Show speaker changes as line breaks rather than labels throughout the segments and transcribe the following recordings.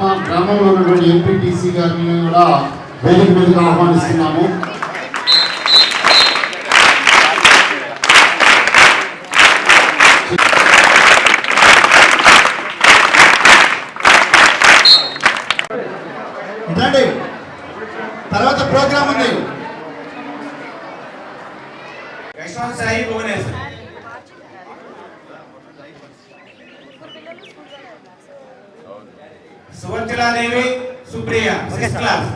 గ్రామ గ్రామంలో ఉన్నటువంటి ఎంపీటీసీ గారిని కూడా వేదిక మీదకి ఆహ్వానిస్తున్నాము.
రండి తర్వాత ప్రోగ్రామ్ ఉంది.
Yashwanth Sai Bhuvaneshwar Suvarchaladevi Supriya sixth class.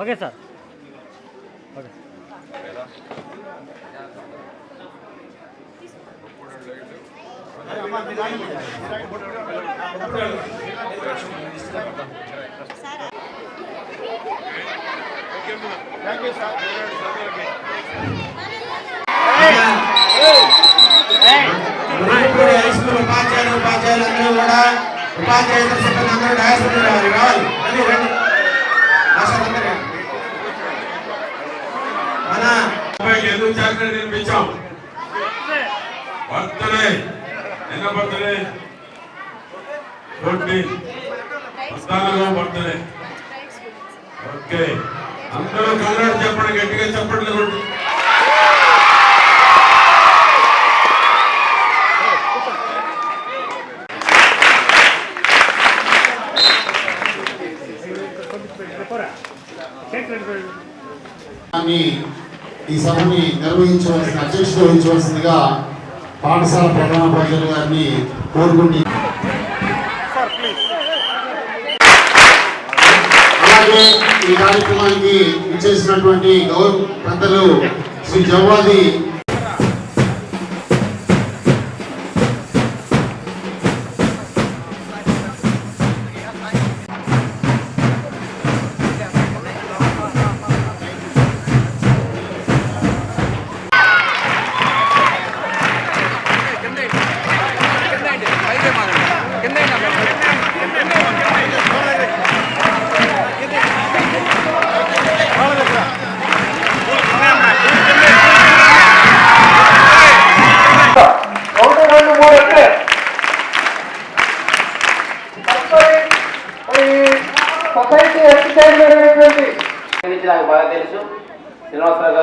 Okay sir. Okay.
Munugodu high school ఉపాధ్యాయులు ఉపాధ్యాయులు అందరూ కూడా ఉపాధ్యాయులు సిబ్బంది అందరూ డయాస్ ముందు రావాలి రావాలి రండి రండి మన
ఎందుకు చాక్లెట్ తినిపించాం బర్త్డే నిన్న బర్త్డే. పద్నాలుగో బర్త్డే. ఓకే. అందరూ కన్నడ చెప్పండి గట్టిగా చెప్పండి
అని ఈ సభని నిర్వహించవలసిన అధ్యక్షత వహించవలసిందిగా పాఠశాల ప్రధానోపాధ్యాయులు గారిని కోరుకుంటున్నాను. అలాగే ఈ కార్యక్రమానికి ఇచ్చేసినటువంటి గౌరవ పెద్దలు శ్రీ జవ్వాది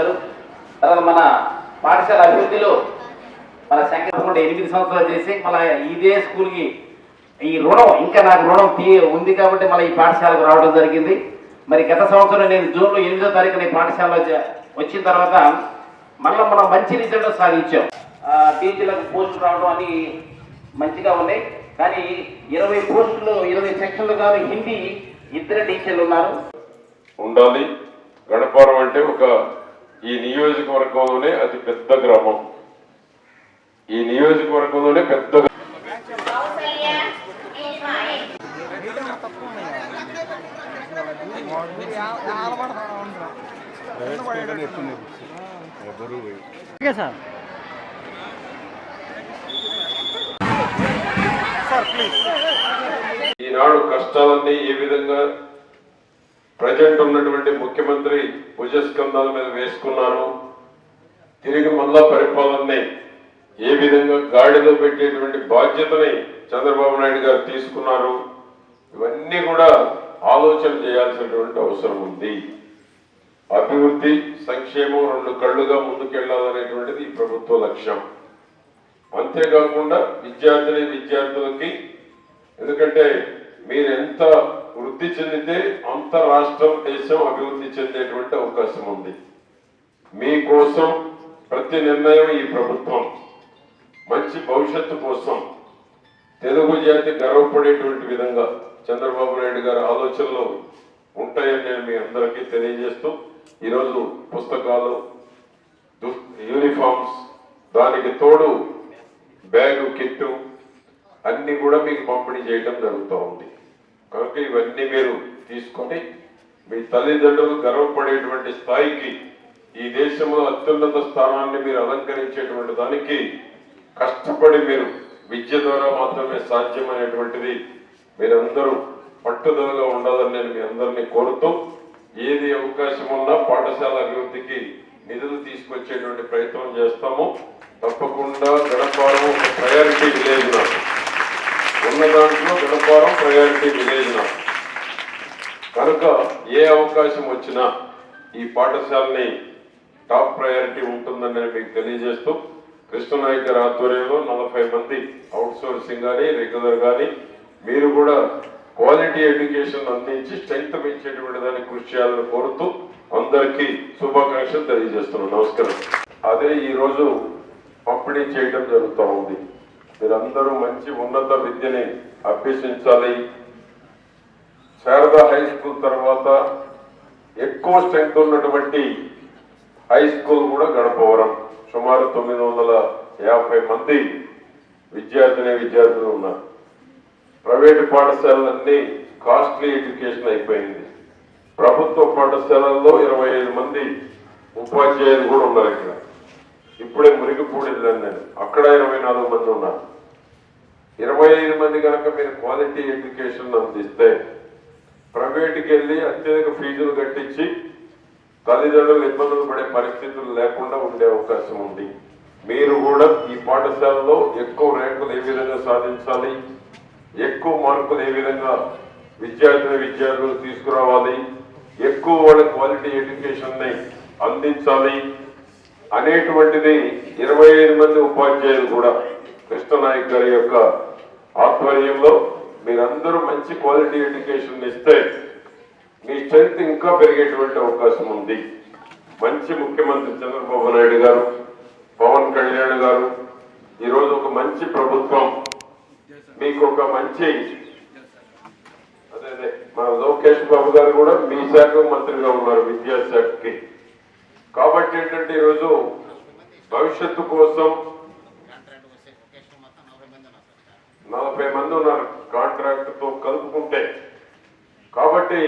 శ్రీనివాసరావు తర్వాత మన పాఠశాల అభివృద్ధిలో మన సంఖ్య ఎనిమిది సంవత్సరాలు చేసి మన ఇదే స్కూల్కి ఈ రుణం ఇంకా నాకు రుణం తీ ఉంది కాబట్టి మన ఈ పాఠశాలకు రావడం జరిగింది. మరి గత సంవత్సరం నేను జూన్లో ఎనిమిదో తారీఖున ఈ పాఠశాలలో వచ్చిన తర్వాత మళ్ళీ మనం మంచి రిజల్ట్ సాధించాం. ఆ, టీచర్లకు పోస్టులు రావడం అని మంచిగా ఉన్నాయి. కానీ ఇరవై పోస్టులు ఇరవై సెక్షన్లు కానీ హిందీ ఇద్దరు టీచర్లు ఉన్నారు.
ఉండాలి. గడపడం అంటే ఒక ఈ నియోజకవర్గంలోనే అతి పెద్ద గ్రామం. ఈ నియోజకవర్గంలోనే పెద్ద
సార్.
ఈనాడు కష్టాలన్నీ ఏ విధంగా ప్రజెంట్ ఉన్నటువంటి ముఖ్యమంత్రి భుజస్కంధాల మీద వేసుకున్నాను తిరిగి మళ్ళా పరిపాలనని ఏ విధంగా గాడిలో పెట్టేటువంటి బాధ్యతని చంద్రబాబు నాయుడు గారు తీసుకున్నారు. ఇవన్నీ కూడా ఆలోచన చేయాల్సినటువంటి అవసరం ఉంది. అభివృద్ధి సంక్షేమం రెండు కళ్ళుగా ముందుకెళ్ళాలనేటువంటిది ఈ ప్రభుత్వ లక్ష్యం. అంతేకాకుండా విద్యార్థిని విద్యార్థులకి ఎందుకంటే మీరెంత వృద్ధి చెందితే అంత రాష్ట్రం దేశం అభివృద్ధి చెందేటువంటి అవకాశం ఉంది. మీకోసం ప్రతి నిర్ణయం ఈ ప్రభుత్వం. మంచి భవిష్యత్తు కోసం తెలుగు జాతి గర్వపడేటువంటి విధంగా చంద్రబాబు నాయుడు గారి ఆలోచనలు ఉంటాయని నేను మీ అందరికీ తెలియజేస్తూ ఈరోజు పుస్తకాలు యూనిఫామ్స్ దానికి తోడు బ్యాగు కిట్టు అన్ని కూడా మీకు పంపిణీ చేయడం జరుగుతూ ఉంది. కాబట్టి ఇవన్నీ మీరు తీసుకొని మీ తల్లిదండ్రులు గర్వపడేటువంటి స్థాయికి ఈ దేశంలో అత్యున్నత స్థానాన్ని మీరు అలంకరించేటువంటి దానికి కష్టపడి మీరు విద్య ద్వారా మాత్రమే సాధ్యమైనటువంటిది మీరందరూ పట్టుదలగా ఉండాలని నేను మీ అందరినీ కోరుతూ ఏది అవకాశం ఉన్నా పాఠశాల అభివృద్ధికి నిధులు తీసుకొచ్చేటువంటి ప్రయత్నం చేస్తాము. తప్పకుండా గడపాలను ఒక ప్రయారిటీ విలేజ్ నాకు ఉన్న దాంట్లో గణపారం ప్రయారిటీ విలేజ్ కనుక ఏ అవకాశం వచ్చినా ఈ పాఠశాలని టాప్ ప్రయారిటీ ఉంటుందని నేను మీకు తెలియజేస్తూ కృష్ణనాయక్ గారి ఆధ్వర్యంలో నలభై మంది అవుట్ సోర్సింగ్ కానీ రెగ్యులర్ కానీ మీరు కూడా క్వాలిటీ ఎడ్యుకేషన్ అందించి స్ట్రెంగ్త్ పెంచేటువంటి దాన్ని కృషి చేయాలని కోరుతూ అందరికీ శుభాకాంక్షలు తెలియజేస్తున్నాను. నమస్కారం. అదే ఈరోజు పంపిణీ చేయడం జరుగుతూ ఉంది. మీరందరూ మంచి ఉన్నత విద్యని అభ్యసించాలి. శారదా హై స్కూల్ తర్వాత ఎక్కువ స్ట్రెంగ్త్ ఉన్నటువంటి హై స్కూల్ కూడా గణపవరం సుమారు తొమ్మిది వందల యాభై మంది విద్యార్థిని విద్యార్థులు ఉన్నారు. ప్రైవేటు పాఠశాలలన్నీ కాస్ట్లీ ఎడ్యుకేషన్ అయిపోయింది. ప్రభుత్వ పాఠశాలల్లో ఇరవై ఐదు మంది ఉపాధ్యాయులు కూడా ఉన్నారు ఇక్కడ. ఇప్పుడే మురిగిపూడి నేను. అక్కడ ఇరవై నాలుగు మంది ఉన్నారు. ఇరవై ఐదు మంది కనుక మీరు క్వాలిటీ ఎడ్యుకేషన్ అందిస్తే ప్రైవేట్కి వెళ్ళి అత్యధిక ఫీజులు కట్టించి తల్లిదండ్రులు ఇబ్బందులు పడే పరిస్థితులు లేకుండా ఉండే అవకాశం ఉంది. మీరు కూడా ఈ పాఠశాలలో ఎక్కువ ర్యాంకులు ఏ విధంగా సాధించాలి? ఎక్కువ మార్కులు ఏ విధంగా విద్యార్థులు విద్యార్థులు తీసుకురావాలి? ఎక్కువ వాళ్ళ క్వాలిటీ ఎడ్యుకేషన్ని అందించాలి? అనేటువంటిది ఇరవై ఐదు మంది ఉపాధ్యాయులు కూడా కృష్ణనాయక్ గారి యొక్క ఆధ్వర్యంలో మీరందరూ మంచి క్వాలిటీ ఎడ్యుకేషన్ ఇస్తే మీ స్ట్రెంగ్త్ ఇంకా పెరిగేటువంటి అవకాశం ఉంది. మంచి ముఖ్యమంత్రి చంద్రబాబు నాయుడు గారు పవన్ కళ్యాణ్ గారు ఈరోజు ఒక మంచి ప్రభుత్వం మీకు ఒక మంచి అదే అదే మా లోకేష్ బాబు గారు కూడా మీ శాఖ మంత్రిగా ఉన్నారు విద్యాశాఖకి. కాబట్టి ఏంటంటే ఈరోజు భవిష్యత్తు కోసం నలభై మంది ఉన్నారు కాంట్రాక్ట్తో కలుపుకుంటే. కాబట్టి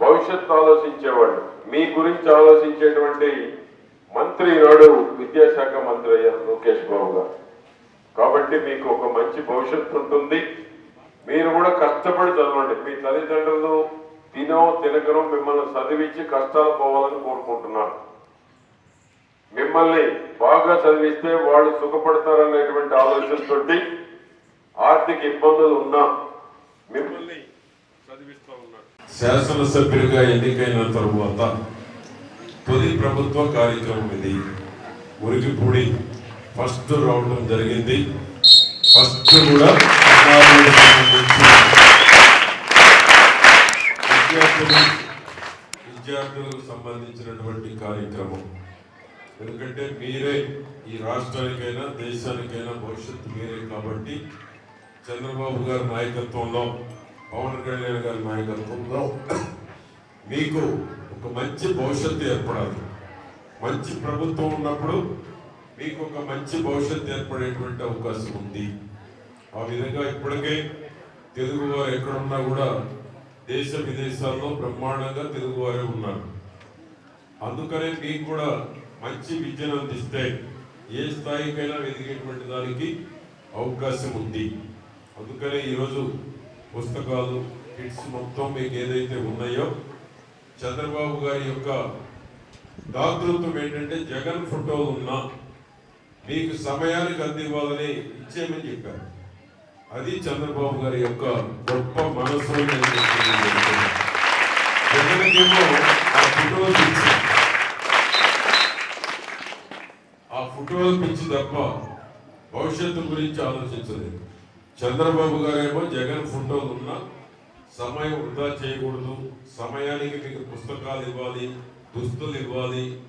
భవిష్యత్తు ఆలోచించేవాళ్ళు. మీ గురించి ఆలోచించేటువంటి మంత్రి ఈనాడు విద్యాశాఖ మంత్రి అయ్యారు లోకేష్ బాబు గారు. కాబట్టి మీకు ఒక మంచి భవిష్యత్తు ఉంటుంది. మీరు కూడా కష్టపడి చదవండి. మీ తల్లిదండ్రులు తినో తినకరం మిమ్మల్ని చదివించి కష్టాలు పోవాలని కోరుకుంటున్నాను. మిమ్మల్ని బాగా చదివిస్తే వాళ్ళు సుఖపడతారనేటువంటి ఆలోచనతో ఆర్థిక ఇబ్బందులు ఉన్నా మిమ్మల్ని చదివిస్తూ ఉన్నారు
శాసనసభ్యుడిగా ఎన్నికైన తరువాత తొలి ప్రభుత్వ కార్యక్రమం ఇది. మురికిపూడి ఫస్ట్ రావడం జరిగింది. ఫస్ట్ కూడా విద్యార్థులు విద్యార్థులకు సంబంధించినటువంటి కార్యక్రమం. ఎందుకంటే మీరే ఈ రాష్ట్రానికైనా దేశానికైనా భవిష్యత్తు మీరే కాబట్టి చంద్రబాబు గారి నాయకత్వంలో పవన్ కళ్యాణ్ గారి నాయకత్వంలో మీకు ఒక మంచి భవిష్యత్తు ఏర్పడాలి. మంచి ప్రభుత్వం ఉన్నప్పుడు మీకు ఒక మంచి భవిష్యత్తు ఏర్పడేటువంటి అవకాశం ఉంది. ఆ విధంగా ఇప్పటికే తెలుగువారు ఎక్కడున్నా కూడా దేశ విదేశాల్లో బ్రహ్మాండంగా తెలుగువారే ఉన్నారు. అందుకనే మీకు కూడా మంచి విద్యను అందిస్తే ఏ స్థాయికైనా ఎదిగేటువంటి దానికి అవకాశం ఉంది. అందుకనే ఈరోజు పుస్తకాలు కిట్స్ మొత్తం మీకు ఏదైతే ఉన్నాయో చంద్రబాబు గారి యొక్క దాతృత్వం ఏంటంటే జగన్ ఫోటో ఉన్నా మీకు సమయానికి అందివ్వాలని ఇచ్చేయమని చెప్పారు. అది చంద్రబాబు గారి యొక్క గొప్ప మనసు అని జగన్కేమో ఆ ఫోటోలు పిచ్చి ఆ ఫోటోలు పిచ్చి తప్ప భవిష్యత్తు గురించి ఆలోచించలేదు. చంద్రబాబు గారేమో జగన్ ఫోటోలు ఉన్నా సమయం వృధా చేయకూడదు. సమయానికి మీకు పుస్తకాలు ఇవ్వాలి దుస్తులు ఇవ్వాలి.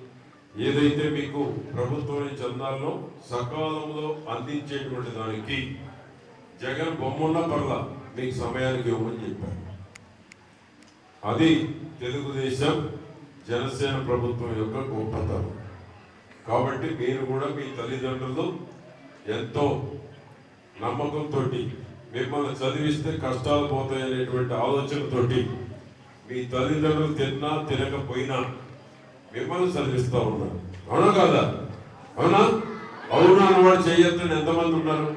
ఏదైతే మీకు ప్రభుత్వం చందాల్లో సకాలంలో అందించేటువంటి దానికి జగన్ బొమ్మన్న పర్ల మీకు సమయానికి ఇవ్వమని చెప్పారు. అది తెలుగుదేశం జనసేన ప్రభుత్వం యొక్క గొప్పతనం. కాబట్టి మీరు కూడా మీ తల్లిదండ్రులు ఎంతో నమ్మకంతో మిమ్మల్ని చదివిస్తే కష్టాలు పోతాయనేటువంటి ఆలోచనతోటి మీ తల్లిదండ్రులు తిన్నా తినకపోయినా మిమ్మల్ని చదివిస్తా ఉన్నారు. అవునా కాదా? అవునా? అవునా అన్నవాడు చేయొద్దని ఎంతమంది ఉన్నారు?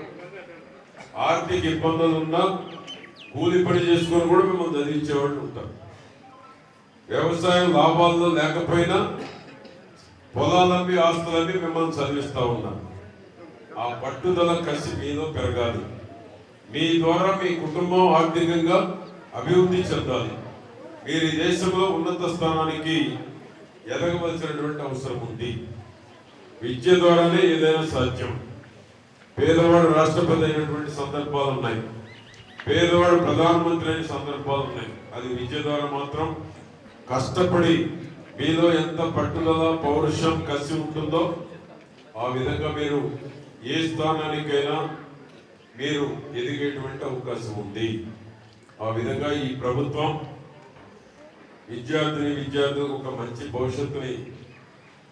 ఆర్థిక ఇబ్బందులు ఉన్నా కూలి పని చేసుకొని కూడా మిమ్మల్ని చదివించేవాళ్ళు ఉంటారు. వ్యవసాయం లాభాల్లో లేకపోయినా పొలాలమ్మి ఆస్తులన్నీ మిమ్మల్ని చదివిస్తూ ఉన్నారు ఆ పట్టుదల కసి మీలో పెరగాలి.
మీ ద్వారా మీ కుటుంబం ఆర్థికంగా అభివృద్ధి చెందాలి. మీరు ఈ దేశంలో ఉన్నత స్థానానికి ఎదగవలసినటువంటి అవసరం ఉంది. విద్య ద్వారానే ఏదైనా సాధ్యం. పేదవాడు రాష్ట్రపతి అయినటువంటి సందర్భాలు ఉన్నాయి. పేదవాడు ప్రధానమంత్రి అయిన సందర్భాలు ఉన్నాయి. అది విద్య ద్వారా మాత్రం కష్టపడి మీలో ఎంత పట్టుదల పౌరుషం కసి ఉంటుందో ఆ విధంగా మీరు ఏ స్థానానికైనా మీరు ఎదిగేటువంటి అవకాశం ఉంది. ఆ విధంగా ఈ ప్రభుత్వం విద్యార్థిని విద్యార్థులకు ఒక మంచి భవిష్యత్తుని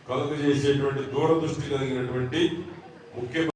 కలుగజేసేటువంటి దూరదృష్టి కలిగినటువంటి ముఖ్య